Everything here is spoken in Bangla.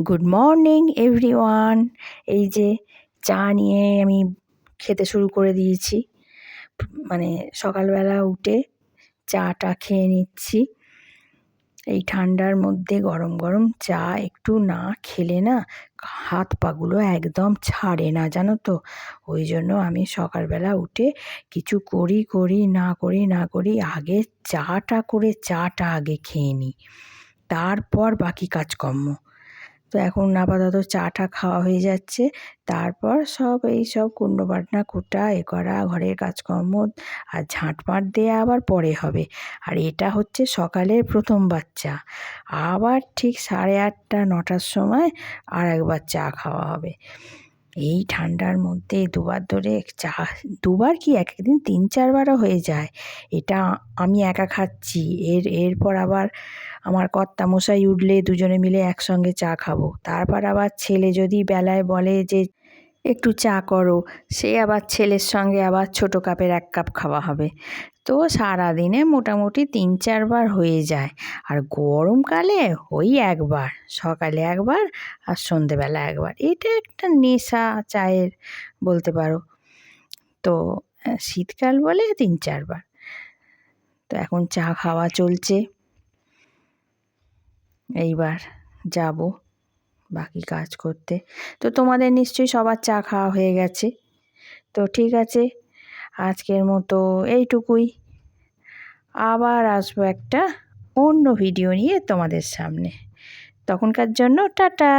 গুড মর্নিং এভরিওয়ান এই যে চা নিয়ে আমি খেতে শুরু করে দিয়েছি। মানে সকালবেলা উঠে চাটা খেয়ে নিচ্ছি। এই ঠান্ডার মধ্যে গরম গরম চা একটু না খেলে না হাত পাগুলো একদম ছাড়ে না, জানো তো? ওই জন্য আমি সকালবেলা উঠে কিছু করি করি, না করি না করি আগে চাটা করে চাটা আগে খেয়ে নিই। তারপর বাকি কাজকর্ম। তো এখন আপাতত চাটা খাওয়া হয়ে যাচ্ছে। তারপর সব এই সব কুণ্ডবাটনা কুটা, এ করা, ঘরের কাজকর্ম আর ঝাঁট ঝাঁটপাট দেওয়া আবার পরে হবে। আর এটা হচ্ছে সকালের প্রথম বাচ্চা। আবার ঠিক সাড়ে আটটা, নটার সময় আর একবার চা খাওয়া হবে। এই ঠান্ডার মধ্যে দুবার ধরে চা, দুবার কি এক একদিন তিন চারবারও হয়ে যায়। এটা আমি একা খাচ্ছি। এর, এরপর আবার আমার কর্তা মশাই উঠলে দুজনে মিলে একসঙ্গে চা খাব। তারপর আবার ছেলে যদি বেলায় বলে যে, একটু চা করো। সে আবার ছেলের সঙ্গে আবার ছোটো কাপের এক কাপ খাওয়া হবে। তো সারাদিনে মোটামুটি তিন চারবার হয়ে যায়। আর গরমকালে ওই একবার, সকালে একবার আর সন্ধেবেলা একবার। এটা একটা নেশা, চায়ের বলতে পারো। তো শীতকাল বলে তিন চারবার তো এখন চা খাওয়া চলছে। এইবার যাব বাকি কাজ করতে। তো তোমাদের নিশ্চয়ই সবার চা খাওয়া হয়ে গেছে। তো ঠিক আছে, আজকের মতো এইটুকুই। আবার আসব একটা অন্য ভিডিও নিয়ে তোমাদের সামনে। তখনকার জন্য টাটা!